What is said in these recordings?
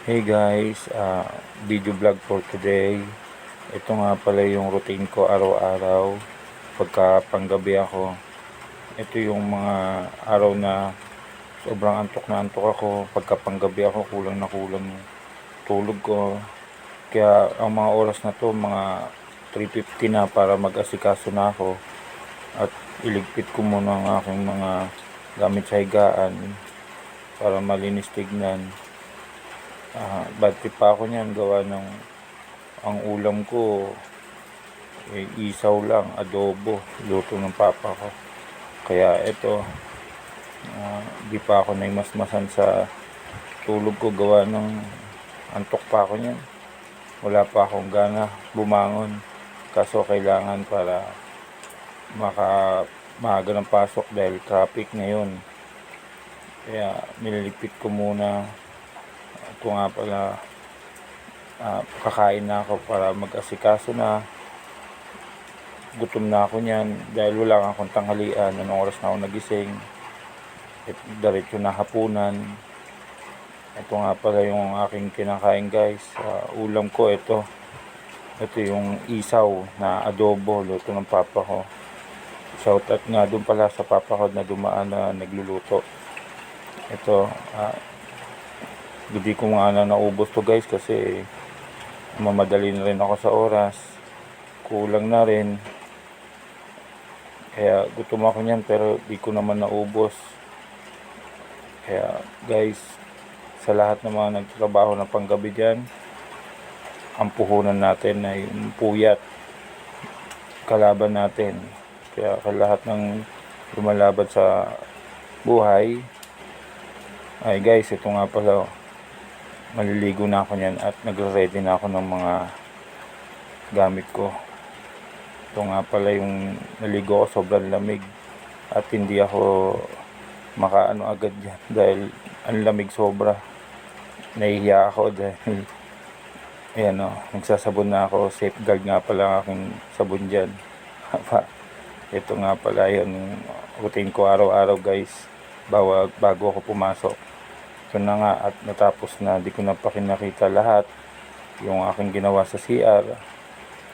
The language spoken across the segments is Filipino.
Hey guys, uh, video vlog for today. Ito nga pala yung routine ko araw-araw. Pagka panggabi ako. Ito yung mga araw na sobrang antok na antok ako. Pagka panggabi ako, kulang na kulang tulog ko. Kaya ang mga oras na to, mga 3.50 na para mag-asikaso na ako. At iligpit ko muna ang aking mga gamit sa higaan para malinis tignan. Ah, bad trip pa ako niyan gawa ng ang ulam ko eh, isaw lang, adobo, luto ng papa ko. Kaya ito, ah, di pa ako naimasmasan sa tulog ko gawa ng antok pa ako niyan. Wala pa akong gana bumangon. Kaso kailangan para maka maaga ng pasok dahil traffic ngayon. Kaya nililigpit ko muna ito nga pala ah, kakain na ako para mag-asikaso na. Gutom na ako niyan dahil wala nga akong tanghalian. Anong oras na ako nagising? At diretso na hapunan. Ito nga pala yung aking kinakain guys. Ah, ulam ko ito. Ito yung isaw na adobo luto ng papa ko. Shout out nga dun pala sa papa ko na dumaan na nagluluto. Ito ah, hindi ko nga na naubos to guys kasi mamadali na rin ako sa oras. Kulang na rin. Kaya gutom ako niyan pero di ko naman naubos. Kaya guys sa lahat ng mga nagtatrabaho ng panggabi dyan ang puhunan natin ay puyat kalaban natin. Kaya sa lahat ng lumalaban sa buhay ay guys ito nga pala oh maliligo na ako niyan at nagre-ready na ako ng mga gamit ko. Ito nga pala yung naligo ko sobrang lamig at hindi ako makaano agad yan dahil ang lamig sobra. Nahihiya ako dahil ayan o, nagsasabon na ako. Safeguard nga pala ang aking sabon dyan. Ito nga pala yun, routine ko araw-araw guys. Bawa, bago ako pumasok ito na nga at natapos na di ko na pa kinakita lahat yung aking ginawa sa CR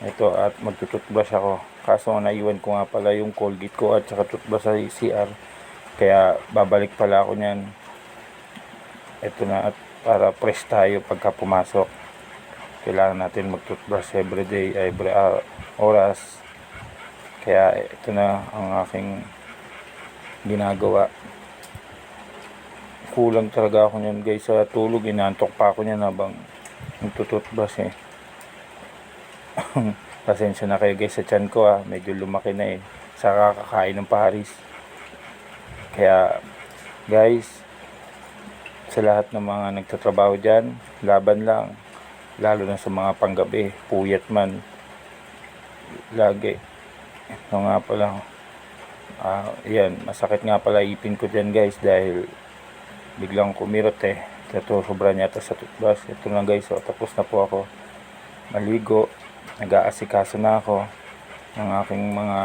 ito at magtututbrush ako. Kaso naiwan ko nga pala yung Colgate ko at saka toothbrush sa CR kaya babalik pala ako nyan ito na at para fresh tayo pagka pumasok. Kailangan natin magtutbrush everyday every hour, oras. Kaya ito na ang aking ginagawa kulang talaga ako niyan guys. Sa tulog inantok pa ako niyan habang nagtututbrush eh. Pasensya na kayo guys sa tiyan ko ah. Medyo lumaki na eh. Sa kakakain ng Paris kaya guys sa lahat ng mga nagtatrabaho dyan laban lang. Lalo na sa mga panggabi puyat man. Lagi. Ito nga pala. Ah yan. Masakit nga pala ipin ko dyan guys dahil biglang kumirot eh. Ito sobra niya sa toothbrush. Ito na guys oh, tapos na po ako. Maligo nag-aasikaso na ako ng aking mga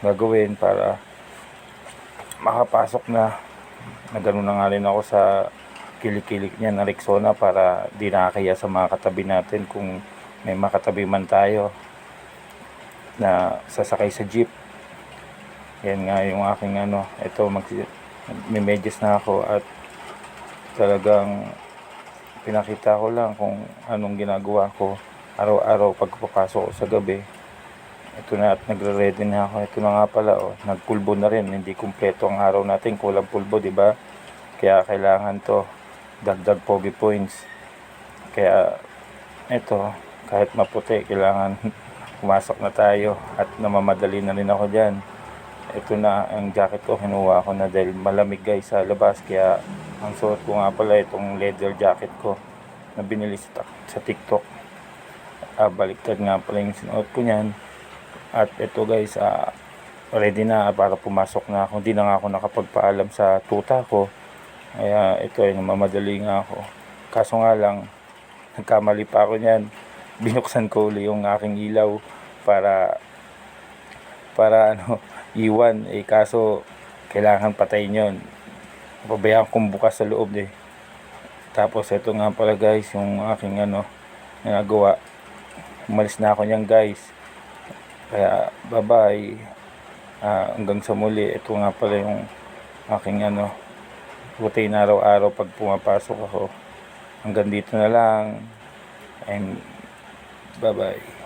gagawin para makapasok na. Na ganoon na nga rin ako sa kilik-kilik niya na Rexona para di nakakaya sa mga katabi natin kung may makatabi man tayo na sasakay sa jeep. Yan nga yung aking ano ito mag may medyas na ako at talagang pinakita ko lang kung anong ginagawa ko araw-araw pagpapasok ko sa gabi. Ito na at nagre-ready na ako. Ito na nga pala oh, nagpulbo na rin. Hindi kumpleto ang araw natin kulang pulbo di ba? Kaya kailangan to dagdag pogi points. Kaya ito kahit maputi kailangan pumasok na tayo at namamadali na rin ako dyan ito na ang jacket ko kinuha ko na dahil malamig guys sa labas. Kaya ang suot ko nga pala itong leather jacket ko na binili sa, sa TikTok. Ah, baliktad nga pala yung sinuot ko niyan. At ito guys ah, ready na para pumasok na ako. Hindi na nga ako nakapagpaalam sa tuta ko. Kaya ito ay namamadali nga ako. Kaso nga lang nagkamali pa ako niyan. Binuksan ko uli yung aking ilaw para para ano iwan eh kaso kailangan patayin yon pabayaan kong bukas sa loob eh Tapos ito nga pala guys, yung aking ano, nagawa. Umalis na ako niyan guys. Kaya bye bye. Ah, hanggang sa muli, ito nga pala yung aking ano, routine araw-araw pag pumapasok ako. Hanggang dito na lang. And bye bye.